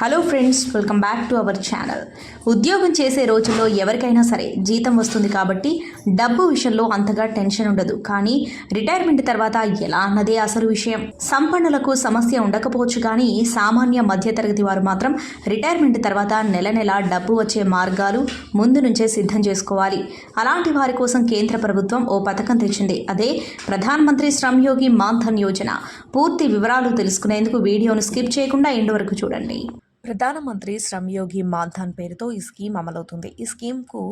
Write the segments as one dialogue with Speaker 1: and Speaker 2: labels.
Speaker 1: Hello friends welcome back to our channel ఉద్యోగం చేసే రోజుల్లో ఎవరికైనా సరే జీతం వస్తుంది కాబట్టి డబ్బు విషయంలో అంతగా టెన్షన్ ఉండదు. కానీ రిటైర్మెంట్ తర్వాత ఎలా అన్నదే అసలు విషయం. సంపన్నులకు సమస్య ఉండకపోవచ్చు కానీ సామాన్య మధ్యతరగతి వారు మాత్రం రిటైర్మెంట్ తర్వాత నెల నెల డబ్బు వచ్చే మార్గాలు ముందు నుంచే సిద్ధం చేసుకోవాలి. అలాంటి వారి కోసం కేంద్ర ప్రభుత్వం ఓ పథకం తెచ్చింది. అదే ప్రధానమంత్రి శ్రమ్ యోగి మాన్ధన్ యోజన. పూర్తి వివరాలు తెలుసుకునేందుకు వీడియోను స్కిప్ చేయకుండా ఎండు వరకు చూడండి. ప్రధానమంత్రి శ్రమ్ యోగి మాన్ధన్ పేరుతో ఈ స్కీమ్ అమలవుతుంది. ఈ స్కీమ్కు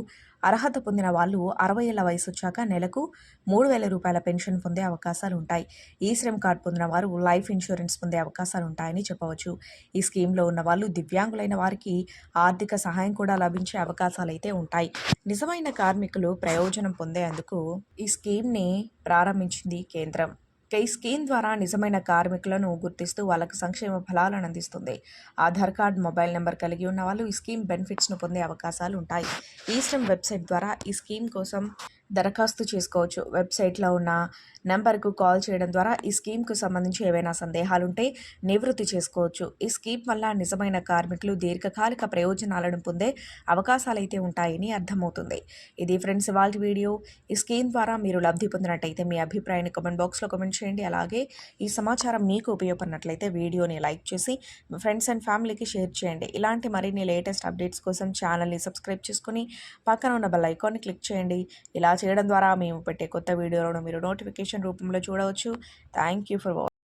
Speaker 1: అర్హత పొందిన వాళ్ళు అరవై ఏళ్ళ వయసు వచ్చాక నెలకు మూడు వేల రూపాయల పెన్షన్ పొందే అవకాశాలు ఉంటాయి ఈ శ్రమ్ కార్డు పొందిన వారు లైఫ్ ఇన్సూరెన్స్ పొందే అవకాశాలు ఉంటాయని చెప్పవచ్చు. ఈ స్కీమ్లో ఉన్న వాళ్ళు దివ్యాంగులైన వారికి ఆర్థిక సహాయం కూడా లభించే అవకాశాలు అయితే ఉంటాయి. నిజమైన కార్మికులు ప్రయోజనం పొందేందుకు ఈ స్కీమ్ని ప్రారంభించింది కేంద్రం. ఈ స్కీమ్ ద్వారా నిజమైన కార్మికులను గుర్తిస్తూ వాళ్ళకు సంక్షేమ ఫలాలను అందిస్తుంది. ఆధార్ కార్డ్ మొబైల్ నెంబర్ కలిగి ఉన్న వాళ్ళు ఈ స్కీమ్ బెనిఫిట్స్ను పొందే అవకాశాలు ఉంటాయి. ఈ శ్రమ్ వెబ్సైట్ ద్వారా ఈ స్కీమ్ కోసం దరఖాస్తు చేసుకోవచ్చు. వెబ్సైట్లో ఉన్న నెంబర్కు కాల్ చేయడం ద్వారా ఈ స్కీమ్కు సంబంధించి ఏవైనా సందేహాలుంటే నివృత్తి చేసుకోవచ్చు. ఈ స్కీమ్ వల్ల నిజమైన కార్మికులు దీర్ఘకాలిక ప్రయోజనాలను పొందే అవకాశాలు అయితే ఉంటాయని అర్థమవుతుంది. ఇది ఫ్రెండ్స్ ఇవాళ వీడియో. ఈ స్కీమ్ ద్వారా మీరు లబ్ధి పొందినట్టయితే మీ అభిప్రాయాన్ని కామెంట్ బాక్స్లో కామెంట్ చేయండి. అలాగే ఈ సమాచారం మీకు ఉపయోగపడినట్లయితే వీడియోని లైక్ చేసి మీ ఫ్రెండ్స్ అండ్ ఫ్యామిలీకి షేర్ చేయండి. ఇలాంటి మరిన్ని లేటెస్ట్ అప్డేట్స్ కోసం ఛానల్ని సబ్స్క్రైబ్ చేసుకుని పక్కన ఉన్న బెల్ ఐకాన్ని క్లిక్ చేయండి. ఇలా ఇలా చేయడం ద్వారా మేము పెట్టే కొత్త వీడియోలను మీరు నోటిఫికేషన్ రూపంలో చూడవచ్చు. Thank you for watching